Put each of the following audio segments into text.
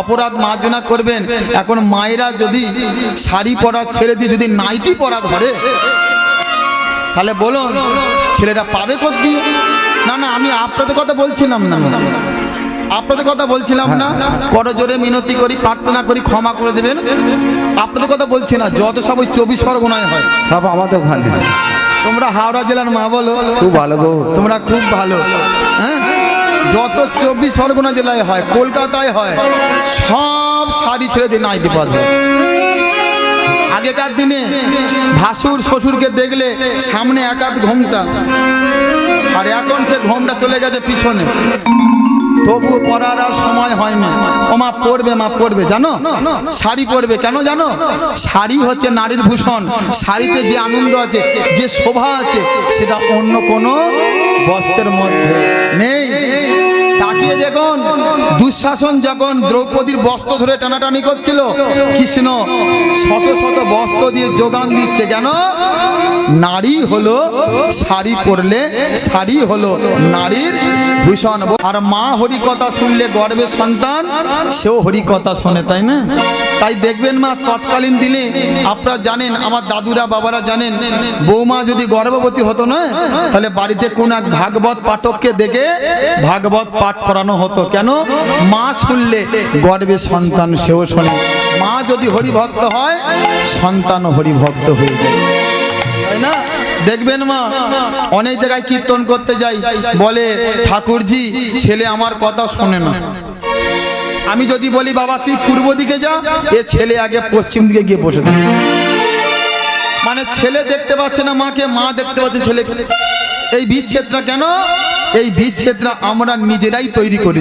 অপরাধ মার্জনা করবেন। এখন মায়েরা যদি শাড়ি পরা ছেড়ে দিয়ে যদি নাইটি পরা ধরে তাহলে বলুন ছেলেরা পাবে দিয়ে না না আমি আপনাদের কথা বলছিলাম না। আপনাদের কথা বলছিলাম না। করো জোরে মিনতি করি প্রার্থনা করি ক্ষমা করে দেবেন। আপনাদের কথা বলছি না যত সব ওই চব্বিশ পরগনায় হয়। সব আমাদের ওখানে। তোমরা হাওড়া জেলার মা বলো। খুব ভালো গো। তোমরা খুব ভালো। হ্যাঁ? যত চব্বিশ পরগনা জেলায় হয়, কলকাতায় হয়, সব শাড়ি ছেড়ে দিয়ে নাইটি পরে আগেকার দিনে ভাসুর শ্বশুরকে দেখলে সামনে এক আধ ঘোমটা, আর এখন সে ঘোমটা চলে গেছে পিছনে। তবু পরার আর সময় হয়নি। ও মা পরবে মা পরবে, জানো? শাড়ি পরবে, কেন জানো? শাড়ি হচ্ছে নারীর ভূষণ। শাড়িতে যে আনন্দ আছে, যে শোভা আছে, সেটা অন্য কোনো বস্ত্রের মধ্যে নেই। তাকিয়ে দেখুন, দুঃশাসন যখন দ্রৌপদীর বস্ত্র ধরে টানাটানি করছিল, কৃষ্ণ শত শত বস্ত্র দিয়ে যোগান দিচ্ছে কেন? নারী হলো শাড়ি পরলে, শাড়ি হলো নারীর ভূষণ। আর মা হরি কথা শুনলে গর্বের সন্তান, সেও হরি কথা শোনে, তাই না? তাই দেখবেন মা, তৎকালীন দিনে আপনারা জানেন, আমার দাদুরা বাবারা জানেন, বৌমা যদি গর্ভবতী হতো না, তাহলে বাড়িতে কোন এক ভাগবত পাঠককে দেখে ভাগবত পাঠ করানো হতো। কেন? মা শুনলে গর্বে সন্তান সেও শোনে। মা যদি হরিভক্ত হয়, সন্তানও হরিভক্ত হয়ে যায়। না? দেখবেন মা, অনেক জায়গায় কীর্তন করতে যাই, বলে, ঠাকুরজি, ছেলে আমার কথা শোনে না। আমি যদি বলি, বাবা, তুই পূর্ব দিকে যা। এ ছেলে আগে পশ্চিম দিকে গিয়ে বসে থাকে। মানে ছেলে দেখতে পাচ্ছে না মাকে, মা দেখতে পাচ্ছে ছেলে এই বিচ্ছেদটা কেন? এই বিচ্ছেদটা আমরা নিজেরাই তৈরি করি।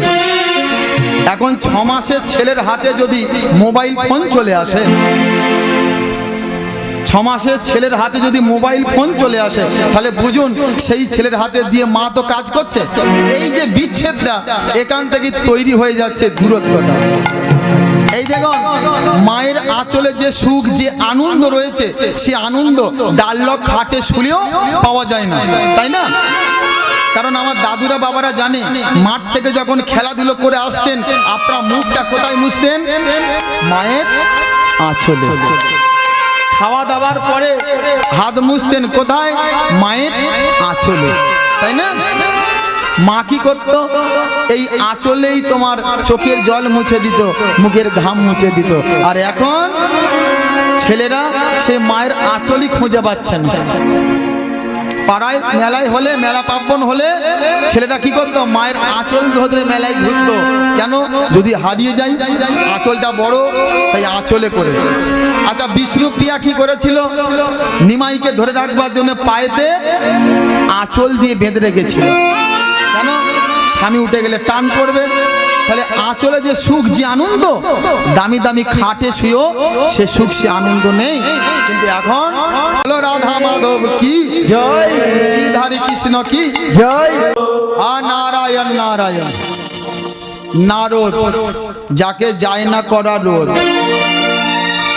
এখন ছ মাসের ছেলের হাতে যদি মোবাইল ফোন চলে আসে, ছ মাসের ছেলের হাতে যদি মোবাইল ফোন চলে আসে, তাহলে বুঝুন সেই ছেলের হাতে দিয়ে মা তো কাজ করছে। এই যে বিচ্ছেদটা, এখান থেকে তৈরি হয়ে যাচ্ছে দূরত্বটা। এই দেখুন, মায়ের আঁচলে যে সুখ, যে আনন্দ রয়েছে, সে আনন্দ ডাল্লক খাটে শুলেও পাওয়া যায় না, তাই না? কারণ আমার দাদুরা বাবারা জানে, মাঠ থেকে যখন খেলাধুলো করে আসতেন, আপনার মুখটা কোথায় মুছতেন? মায়ের আঁচলে। খাওয়া দাওয়ার পরে হাত মুছতেন কোথায়? মায়ের আঁচলে। তাই না? মা কি করতো? এই আঁচলেই তোমার চোখের জল মুছে দিত, মুখের ঘাম মুছে দিত। আর এখন ছেলেরা সে মায়ের আঁচলই খুঁজে পাচ্ছেন পাড়ায় মেলায় হলে, মেলা পার্বণ হলে ছেলেটা কি করতো? মায়ের আঁচল ধরে মেলায় ঘুরতো। কেন? যদি হারিয়ে যায়, আঁচলটা বড়, তাই আঁচলে করে। আচ্ছা বিষ্ণু প্রিয়া কি করেছিল? নিমাইকে ধরে রাখবার জন্য পায়েতে আঁচল দিয়ে বেঁধে রেখেছিল। কেন? স্বামী উঠে গেলে টান পড়বে। তাহলে আঁচলে যে সুখ যে আনন্দ দামি দামি খাটে শুয়েও সে সুখ সে আনন্দ নেই। কিন্তু এখন হলো রাধা মাধব কি? জয়। গিরিধারী কৃষ্ণ কি? জয়। আ নারায়ণ নারায়ণ। নারদ যাকে যায় না করা রোদ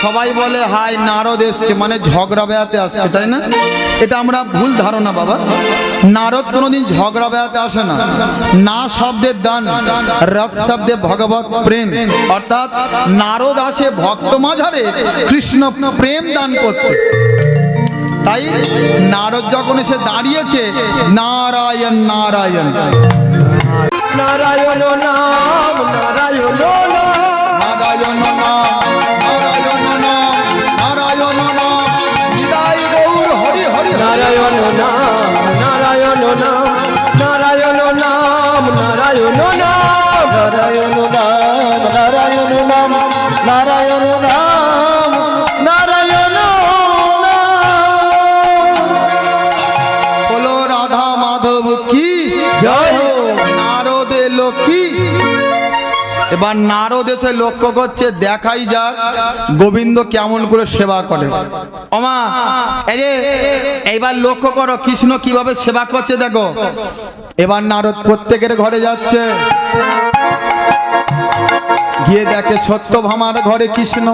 সবাই বলে হাই নারদ এসছে। মানে ঝগড়া বেড়াতে আসছে, তাই না? এটা আমরা ভুল ধারণা, বাবা। নারদ কোনোদিন ঝগড়া বেড়াতে আসে না। না শব্দের দান, রথ শব্দে ভগবত প্রেম। অর্থাৎ নারদ আসে ভক্ত মাঝারে, কৃষ্ণ প্রেম দান করতে। তাই নারদ যখন এসে দাঁড়িয়েছে, নারায়ণ নারায়ণ। নারায়ণ নাম, নারায়ণ এবার নারদ এসে লক্ষ্য করছে, দেখাই যাক গোবিন্দ কেমন করে সেবা করে। অমা এই যে, এইবার লক্ষ্য করো, কৃষ্ণ কীভাবে সেবা করছে দেখো। এবার নারদ প্রত্যেকের ঘরে যাচ্ছে। গিয়ে দেখে সত্যভামার ঘরে কৃষ্ণ।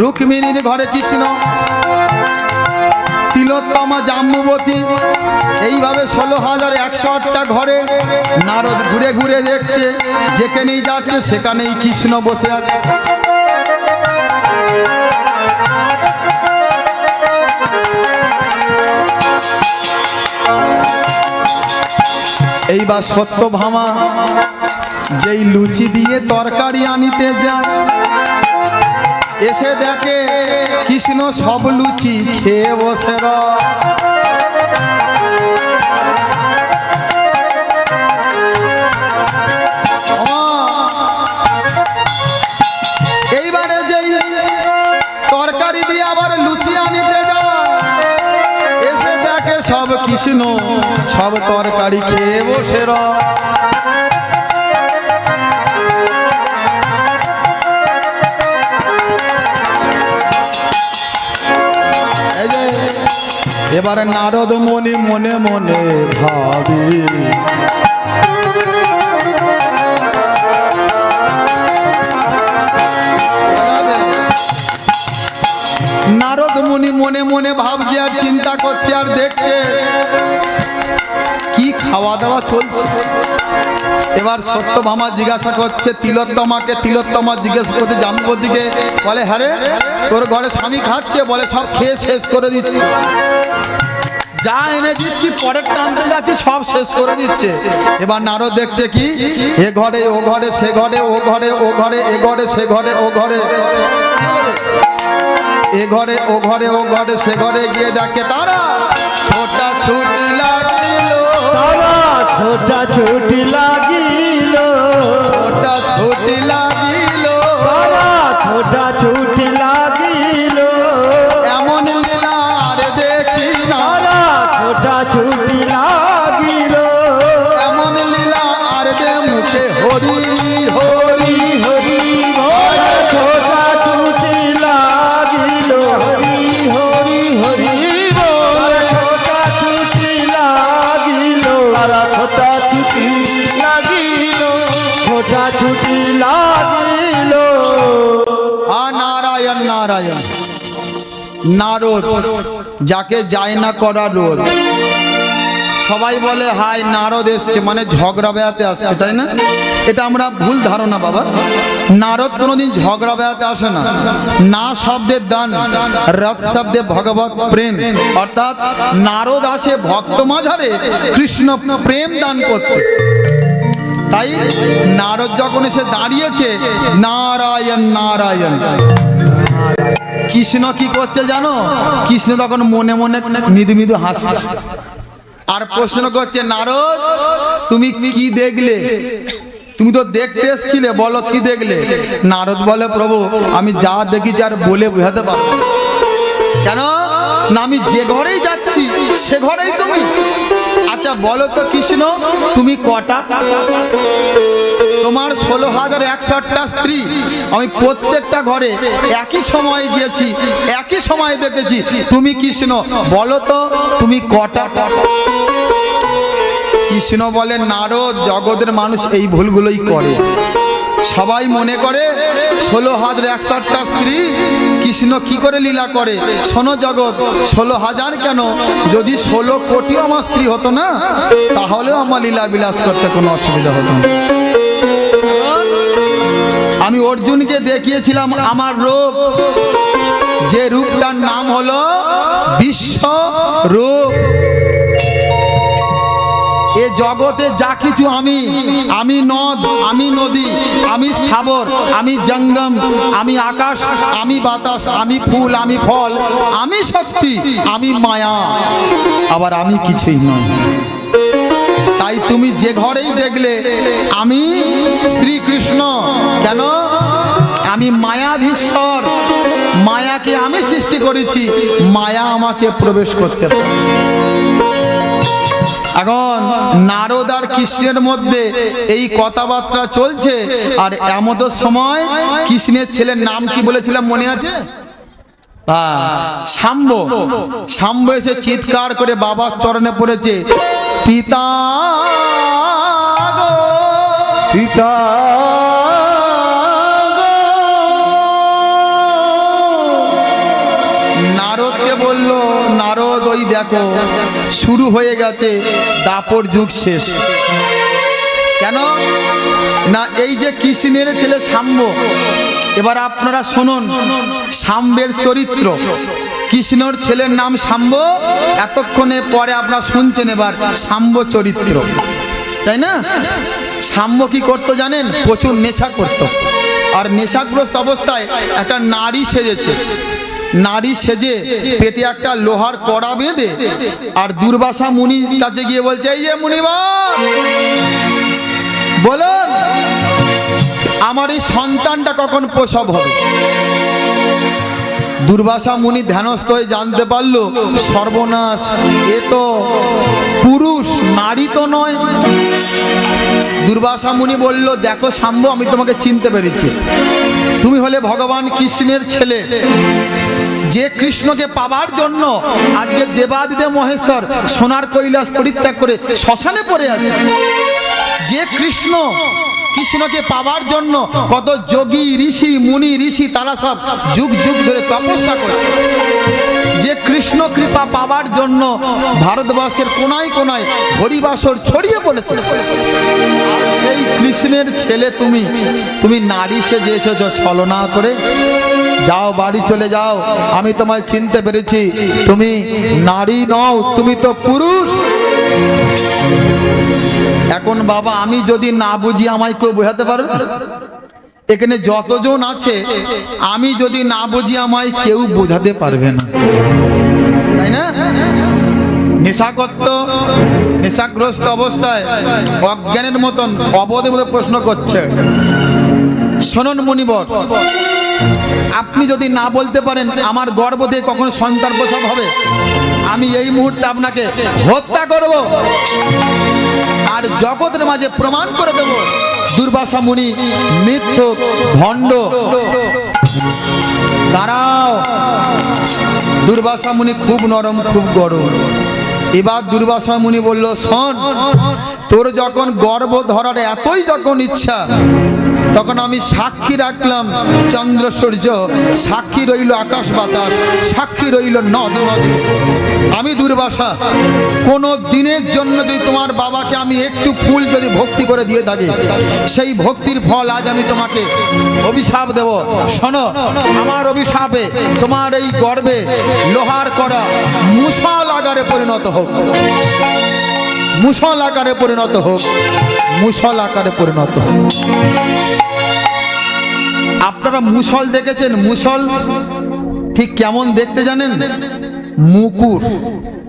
রুক্মিণীর ঘরে কৃষ্ণ। তিলোত্তমা জাম্বুবতী। এইভাবে ষোলো হাজার একশো আটটা ঘরে নারদ ঘুরে ঘুরে দেখছে, যেখানেই যাচ্ছে সেখানেই কৃষ্ণ বসে আছে। এইবার সত্যভামা, যেই লুচি দিয়ে তরকারি আনিতে যায় এসে দেখে কৃষ্ণ সব লুচি খেয়ে বসে। এইবারে তরকারি দিয়ে আবার লুচি এসে দেখে সব কৃষ্ণ সব তরকারি খেয়ে বসে রয়। এবারে নারদ মনে মনে মনে ভাবি। নারদ মুনি মনে মনে ভাবছে আর চিন্তা করছে আর দেখছে। কি খাওয়া দাওয়া চলছে? এবার সত্যভামা জিজ্ঞাসা করছে, তিলোত্তমাকে, তিলোত্তমা জিজ্ঞাসা করছে জাম্বতীকে বলে হ্যাঁ রে, তোর ঘরে স্বামী খাচ্ছে, বলে, সব খেয়ে শেষ করে দিচ্ছে। যা এনে দিচ্ছি, পরের টানতে যাচ্ছি, সব শেষ করে দিচ্ছে। এবার নারদ দেখছে কি, এ ঘরে, ও ঘরে, সে ঘরে, ও ঘরে ও ঘরে, এ ঘরে, সে ঘরে, ও ঘরে। এ ঘরে, ও ঘরে ও ঘরে, সে ঘরে গিয়ে ডাকে তারা ছোটা ছুটি তারা ছোটা ছুটি লাগিল। ছোটা ছুটি লাগিল। ছোটা ছুটি লাগিল নারদ, যাকে যায় না করা রোদ। সবাই বলে হাই নারদ এসছে মানে ঝগড়া বেড়াতে আসছে, তাই না? এটা আমরা ভুল ধারণা, বাবা। নারদ কোনোদিন ঝগড়া বেড়াতে আসে না। না শব্দের দান, রথ শব্দে ভগবত প্রেম। অর্থাৎ নারদ আসে ভক্ত মাঝারে, কৃষ্ণ প্রেম দান করতে। তাই নারদ যখন এসে দাঁড়িয়েছে, নারায়ণ নারায়ণ। কৃষ্ণ কি করছে জানো? কৃষ্ণ তখন মনে মনে মৃদু মৃদু হাসছে। আর প্রশ্ন করছে, নারদ, তুমি কি দেখলে? তুমি তো দেখতে এসছিলে, বলো কি দেখলে? নারদ বলে, প্রভু, আমি যা দেখি আর বলে বোঝাতে পারব কেন? না, আমি যে ঘরেই যাচ্ছি, সে ঘরেই তুমি। আচ্ছা বলো তো কৃষ্ণ, তুমি কটা? তোমার ষোলো হাজার একষট্টা স্ত্রী। আমি প্রত্যেকটা ঘরে একই সময় গিয়েছি, একই সময় দেখেছি। তুমি কৃষ্ণ, বলো তো, তুমি কটা? কৃষ্ণ বলে, নারদ, জগতের মানুষ এই ভুলগুলোই করে। সবাই মনে করে, ষোলো হাজার একষট্টা স্ত্রী কৃষ্ণ কি করে লীলা করে? শোনো জগৎ, ষোলো হাজার কেন? যদি ষোলো কোটি আমার স্ত্রী হতো না, তাহলেও আমার লীলা বিলাস করতে কোনো অসুবিধা হতো না। আমি অর্জুনকে দেখিয়েছিলাম, আমার রূপ। যে রূপটার নাম হলো বিশ্ব রূপ। জগতে যা কিছু আমি আমি নদ, আমি নদী, আমি স্থাবর আমি জঙ্গম, আমি আকাশ, আমি বাতাস, আমি ফুল, আমি ফল, আমি শক্তি, আমি মায়া। আবার আমি কিছুই নয় তাই তুমি যে ঘরেই দেখলে, আমি শ্রীকৃষ্ণ। কেন? আমি মায়াধীশ্বর মায়াকে আমি সৃষ্টি করেছি। মায়া আমাকে প্রবেশ করতে পারে। এখন নারদ আর কৃষ্ণের মধ্যে এই কথাবার্তা চলছে। আর এমত সময় কৃষ্ণের ছেলের নাম কি বলেছিলাম মনে আছে? শাম্ব। শাম্ব এসে চিৎকার করে বাবার চরণে পড়েছে পিতা পিতা নারদকে বলল নারদ ওই দেখো, শুরু হয়ে গেছে দাপর যুগ শেষ। কেন? না, এই যে কৃষ্ণের ছেলে সাম্ব এবার আপনারা শুনুন সাম্বের চরিত্র। কৃষ্ণর ছেলের নাম সাম্ব এতক্ষণে পরে আপনারা শুনছেন এবার সাম্ব চরিত্র। তাই না? সাম্য কি করতো জানেন? প্রচুর নেশা করতো। আর নেশাগ্রস্ত অবস্থায় একটা নারী সেজেছে। নারী সেজে পেটে একটা লোহার কড়া বেঁধে আর দুর্বাসা মুনি কাছে গিয়ে বলছে, এই যে মুনিবা, বলুন, আমার এই সন্তানটা কখন প্রসব হবে? দুর্বাসা মুনি ধ্যানস্থ হয়ে জানতে পারল, সর্বনাশ, এ তো পুরুষ, নারী তো নয়। দুর্বাসা মুনি বলল, দেখো শাম্ব, আমি তোমাকে চিনতে পেরেছি। তুমি হলে ভগবান কৃষ্ণের ছেলে। যে কৃষ্ণকে পাবার জন্য আজকে দেবাদিদে মহেশ্বর সোনার কৈলাস পরিত্যাগ করে শ্মশানে পড়ে আছে। যে কৃষ্ণ কৃষ্ণকে পাবার জন্য কত যোগী, ঋষি, মুনি, ঋষি, তারা সব যুগ যুগ ধরে তপস্যা করে। যে কৃষ্ণ কৃপা পাবার জন্য ভারতবর্ষের কোনায় কোনায় হরিবাসর ছড়িয়ে পড়েছে। সেই কৃষ্ণের ছেলে তুমি তুমি নারী সেজে এসেছ ছলনা করে। যাও, বাড়ি চলে যাও। আমি তোমায় চিনতে পেরেছি। তুমি নারী নও, তুমি তো পুরুষ। এখন বাবা, আমি যদি না বুঝি, আমায় কেউ বোঝাতে পারবে? এখানে যতজন আছে, আমি যদি না বুঝি, আমায় কেউ বোঝাতে পারবে না। তাই না? নেশা করত নেশাগ্রস্ত অবস্থায় অজ্ঞানের মতন অবধের মতো প্রশ্ন করছে। শোনন মুনিবর আপনি যদি না বলতে পারেন, আমার গর্ভ দিয়ে কখন সন্তান প্রসব হবে। আমি এই মুহূর্তে আপনাকে হত্যা করব। আর জগতের মাঝে প্রমাণ করে দেব। দুর্বাসা মুনি মিথ্যুক ভণ্ড। দাঁড়াও। দুর্বাসা মুনি খুব নরম, খুব গরম। এবার দুর্বাসা মুনি বলল, শোন, তোর যখন গর্ব ধরার এতই যখন ইচ্ছা তখন আমি সাক্ষী রাখলাম, চন্দ্র সূর্য, সাক্ষী রইল আকাশ বাতাস, সাক্ষী রইল নদ নদী। আমি দুর্বাসা, কোনো দিনের জন্য যদি তোমার বাবাকে আমি একটু ফুল যদি ভক্তি করে দিয়ে থাকি, সেই ভক্তির ফল আজ আমি তোমাকে অভিশাপ দেব। শোনো, আমার অভিশাপে তোমার এই গর্বে লোহার করা মুসল আকারে পরিণত হোক। মুসল আকারে পরিণত হোক মুসল আকারে পরিণত হোক। আপনারা মুসল দেখেছেন? মুসল ঠিক কেমন দেখতে জানেন? মুকুর।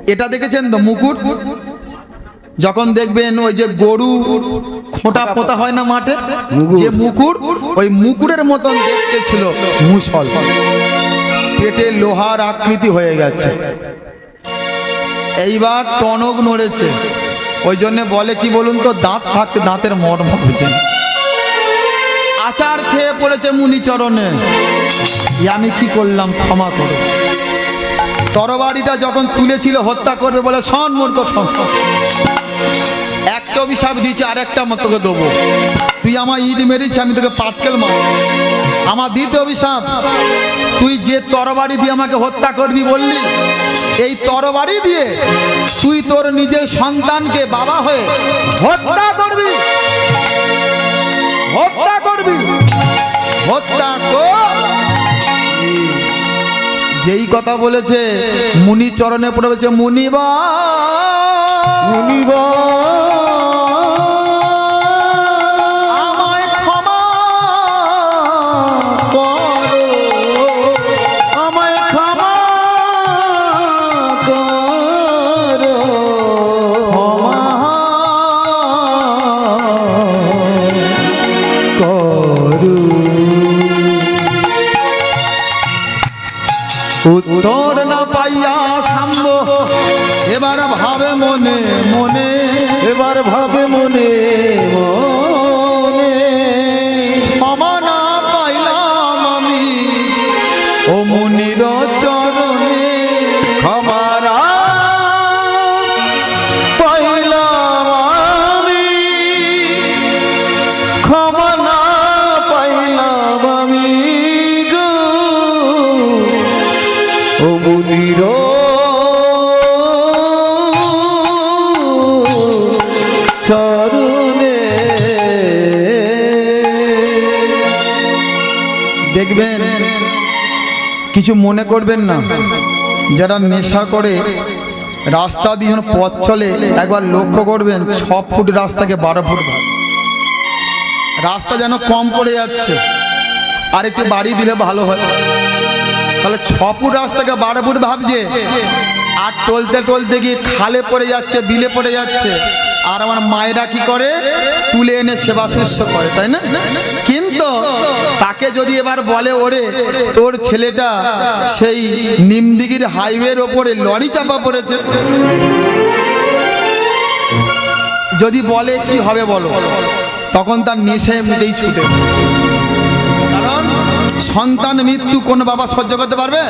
এটা দেখেছেন তো, মুকুর? যখন দেখবেন ওই যে গরু খোঁটা পোতা হয় না মাঠে, যে মুকুর, ওই মুকুরের মতন দেখতে ছিল মুসল। পেটে লোহার আকৃতি হয়ে গেছে। এইবার টনক নড়েছে। ওই জন্য বলে কি বলুন তো, দাঁত থাকতে দাঁতের মর্ম বুঝেন আচার খেয়ে পড়েছে মুনিচরণে। আমি কি করলাম? ক্ষমা করো। তরবারিটা যখন তুলেছিল, হত্যা করবে বলে শোন মূর্খ একটা অভিশাপ দিয়েছে আর একটা আমার তোকে দেবো। তুই আমার ইট মেরেছি আমি তোকে পাটকেল মার আমার দ্বিতীয় অভিশাপ, তুই যে তরবারি দিয়ে আমাকে হত্যা করবি বললি, এই তরবারি দিয়ে তুই তোর নিজের সন্তানকে বাবা হয়ে হত্যা করবি। হত্যা করবি। হত্যা কর। যেই কথা বলেছে মুনি চরণে পড়ে বলছে মুনিবা। মুনিব। মোদির দেখবেন, কিছু মনে করবেন না। যারা নেশা করে, রাস্তা দিয়ে যখন পথ চলে, একবার লক্ষ্য করবেন, ছ ফুট রাস্তাকে বারো ফুট। রাস্তা যেন কম পড়ে যাচ্ছে আর একটু বাড়ি দিলে ভালো হয়। তাহলে ছপুর রাস্তাকে বারো ফুট ভাবছে। আর টলতে টলতে গিয়ে খালে পড়ে যাচ্ছে, বিলে পড়ে যাচ্ছে। আর আমার মায়েরা কি করে? তুলে এনে সেবা শুশ্রূষ করে, তাই না? কিন্তু তাকে যদি এবার বলে, ওরে, তোর ছেলেটা সেই নিমদিগির হাইওয়ের ওপরে লরি চাপা পড়েছে। যদি বলে, কি হবে বলো? তখন তার নেশে এমনিতেই ছুটে। সন্তান মৃত্যু কোন বাবা সহ্য করতে পারবে?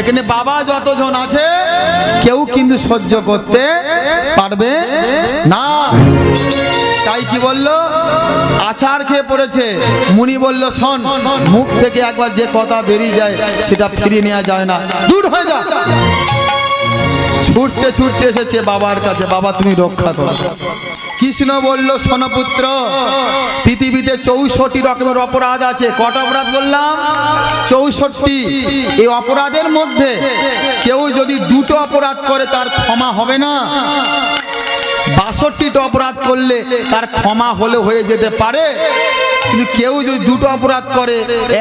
এখানে বাবা যতজন আছে, কেউ কিন্তু সহ্য করতে পারবে না। তাই কি বলল? আচার খেয়ে পড়েছে। মুনি বলল, শোন, মুখ থেকে একবার যে কথা বেরিয়ে যায়, সেটা ফিরিয়ে নেওয়া যায় না। দূর হয়ে যা। ছুটতে ছুটতে এসেছে বাবার কাছে, বাবা, তুমি রক্ষা করো। কৃষ্ণ বলল সোনপুত্র পৃথিবীতে চৌষট্টি রকমের অপরাধ আছে। কত অপরাধ বললাম? চৌষট্টি। এই অপরাধের মধ্যে কেউ যদি দুটো অপরাধ করে, তার ক্ষমা হবে না। বাষট্টিটা অপরাধ করলে তার ক্ষমা হলে হয়ে যেতে পারে। কিন্তু কেউ যদি দুটো অপরাধ করে,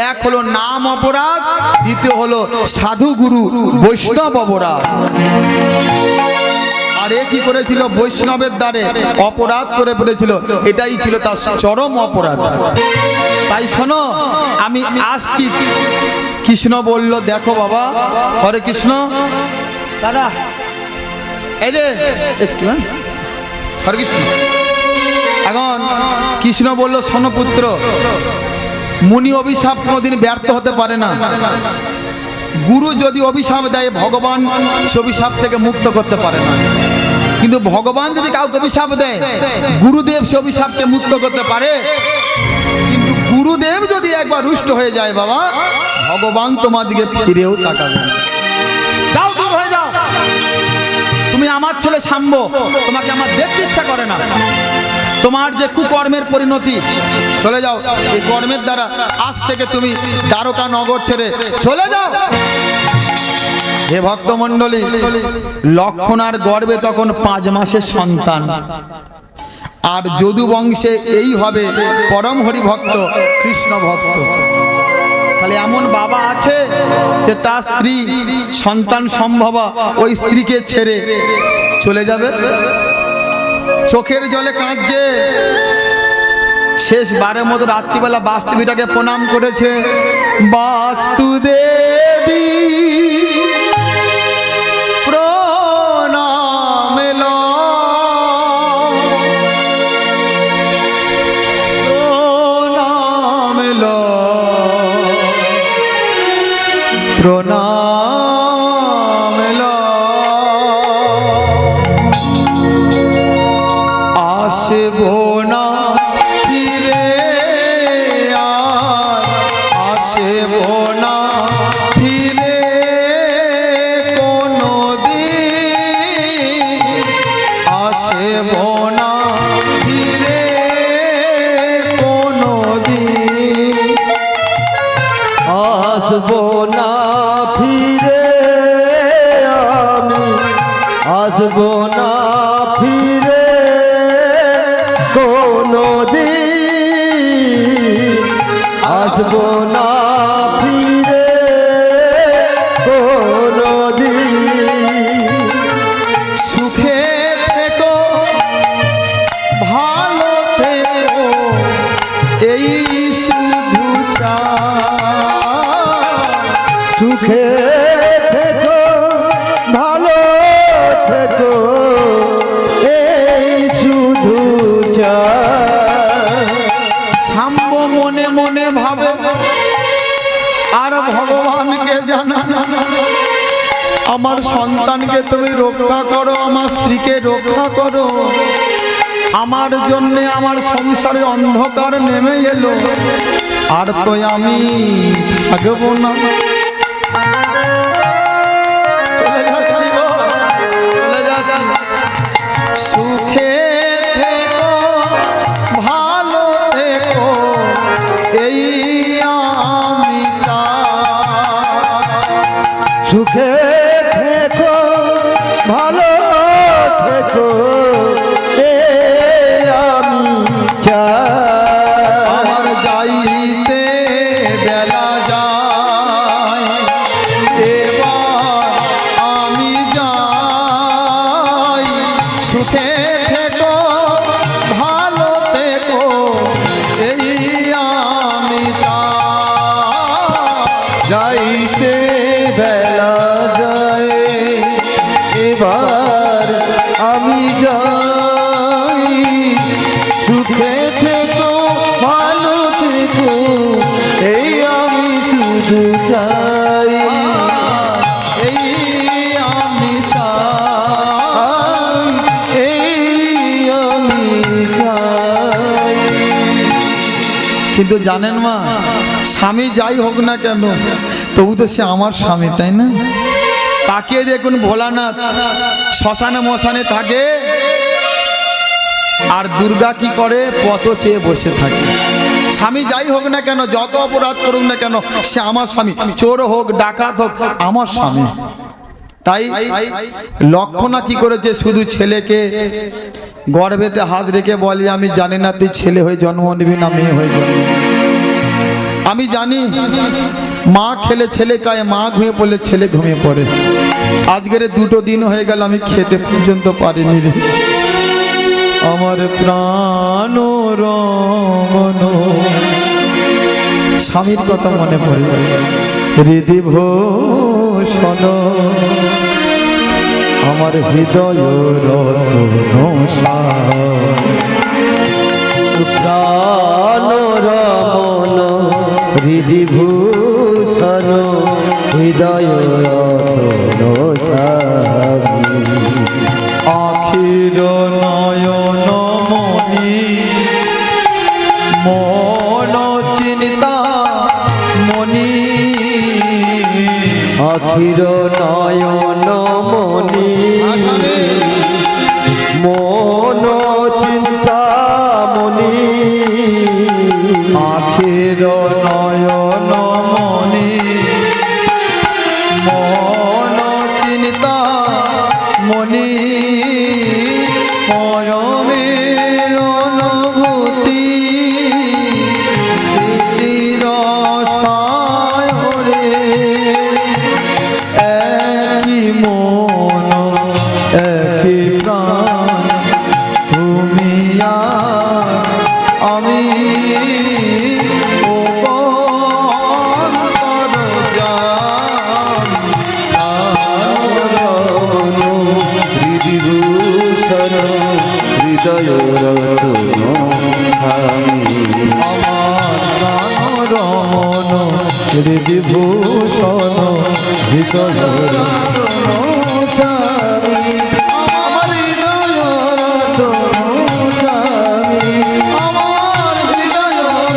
এক হলো নাম অপরাধ, দ্বিতীয় হলো সাধু গুরু বৈষ্ণব অপরাধ। আর কি করেছিল? বৈষ্ণবের দ্বারে। অপরাধ করে পড়েছিল এটাই ছিল তার চরম অপরাধ। তাই শোনো, আমি আসছি। কৃষ্ণ বলল, দেখো বাবা, হরে কৃষ্ণ। দাদা, এই রে একটু হ্যাঁ হরে কৃষ্ণ। এখন কৃষ্ণ বলল, শোনো পুত্র, মুনি অভিশাপ কোনোদিন ব্যর্থ হতে পারে না। গুরু যদি অভিশাপ দেয়, ভগবান সে অভিশাপ থেকে মুক্ত করতে পারে না। কিন্তু ভগবান যদি কাউকে অভিশাপ দেয়, গুরুদেব সে অভিশাপকে মুক্ত করতে পারে। কিন্তু গুরুদেব যদি একবার রুষ্ট হয়ে যায়, বাবা, ভগবান তোমার দিকে ফিরেও তাকাবে তুমি আমার ছেলে সাম্ব তোমাকে আমার দেখতে ইচ্ছা করে না। তোমার যে কুকর্মের পরিণতি, চলে যাও। এই কর্মের দ্বারা আজ থেকে তুমি দ্বারকা নগর ছেড়ে চলে যাও। হে ভক্তমণ্ডলী লক্ষণার গর্বে তখন পাঁচ মাসের সন্তান। আর যদু বংশে এই হবে পরম হরি ভক্ত কৃষ্ণ ভক্ত। তাহলে এমন বাবা আছে যে তার স্ত্রী সন্তান সম্ভব ওই স্ত্রীকে ছেড়ে চলে যাবে। চোখের জলে কাঁদছে। শেষ বারের মতো রাত্রিবেলা বাস্তুবিটাকে প্রণাম করেছে। বাস্তুদেবী। আসব না ফিরে কোনো দিন আসব না তুমি রক্ষা করো, আমার স্ত্রীকে রক্ষা করো। আমার জন্য আমার সংসারে অন্ধকার নেমে এলো। আর তো আমি থাকব না। সুখে ভালো এই সুখে চাই। এই আমি চাই, এই আমি চাই। কিন্তু জানেন মা, স্বামী যাই হোক না কেন, তবু তো সে আমার স্বামী, তাই না? তাকে দেখুন ভোলানাথ, শ্মশানে মশানে থাকে, আর দুর্গা কি করে? পথ চেয়ে বসে থাকে। স্বামী যাই হোক না কেন, যত অপরাধ করুক না কেন, সে আমার স্বামী। চোর হোক, ডাকাত হোক, আমার স্বামী। তাই লক্ষণা কি করেছে? শুধু ছেলেকে গর্ভেতে হাত রেখে বলি, আমি জানি না, তুই ছেলে হয়ে জন্ম নিবি না মেয়ে হয়ে জন্ম আমি জানি, মা খেলে ছেলে কায়ে মা ঘুমিয়ে পড়লে ছেলে ঘুমিয়ে পড়ে। আজকের দুটো দিন হয়ে গেল, আমি খেতে পর্যন্ত পারিনি আমার প্রাণ রমন স্বামীর কথা মনে পড়ে। হৃদি ভূষণ। আমার হৃদয় রতন রমন হৃদিভূষণ হৃদয় রতন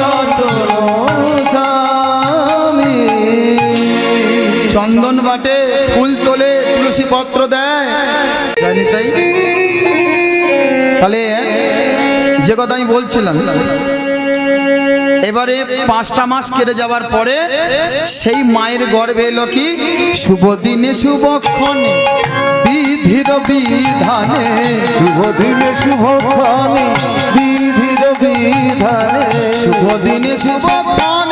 রতন স্বামী চন্দন বাটে ফুল তোলে, তুলসী পত্র দেয়। জানি তাই? তাহলে, যে কথা আমি বলছিলাম এবারে পাঁচটা মাস কেটে যাওয়ার পরে সেই মায়ের গর্ভে এলো কি? শুভ দিনে শুভক্ষণে বিধির বিধানে। শুভ দিনে শুভক্ষণে বিধির বিধানে। শুভ দিনে শুভক্ষণে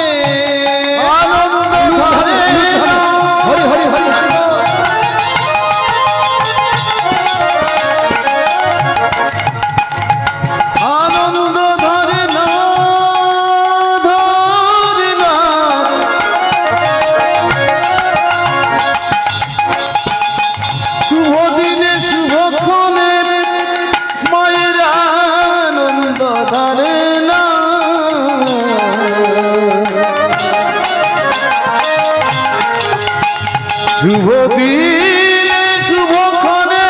শুভ দিনে শুভক্ষণে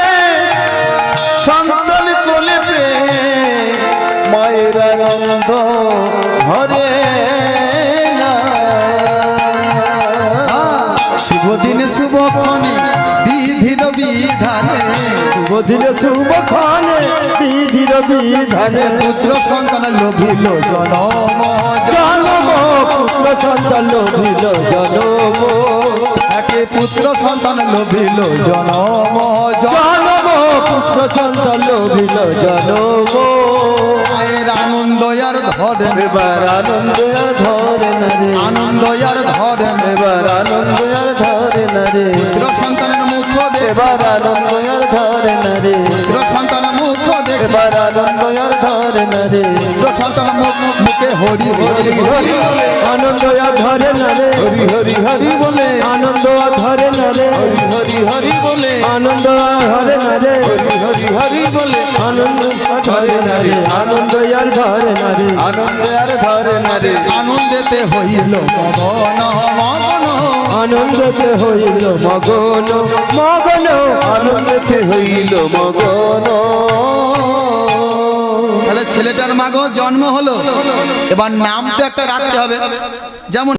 সন্তান কোলে পেয়ে মায়ের আনন্দ হরে শুভ দিনে শুভক্ষণে বিধির বিধানে, শুভ দিনে শুভক্ষণে বিধির বিধানে, পুত্র সন্তান লোভিল জনম। জনম, পুত্র সন্তান লোভিল জনম। পুত্র সন্তান লোভিল জনম জনম পুত্র সন্তান লোভিল জনম। মায়ের আনন্দ আর ধরেন। এবার আনন্দ আর ধরে নারে আনন্দ আর ধরেন। এবার আনন্দ আর ধরে নারে পুত্র সন্তানের মুখ এবার আনন্দ আর ধরে না রে। পুত্র সন্তান এবার আনন্দ আর ধরে না রে মুখ হরি হরি হরি আনন্দ আর ধরে না রে। হরি হরি হরি বলে। আনন্দ আর ধরে না রে। হরি হরি হরি বলে। আনন্দ আর ধরে না রে। হরি হরি হরি বলে। আনন্দ ধরে না রে আনন্দ আর ধরে না রে আনন্দ আর ধরে না রে আনন্দেতে হইল মগন মগন। আনন্দতে হইল মগন মগন। আনন্দতে হইল মগন। তাহলে ছেলেটার মাগো জন্ম হলো। এবার নামটা একটা রাখতে হবে। যেমন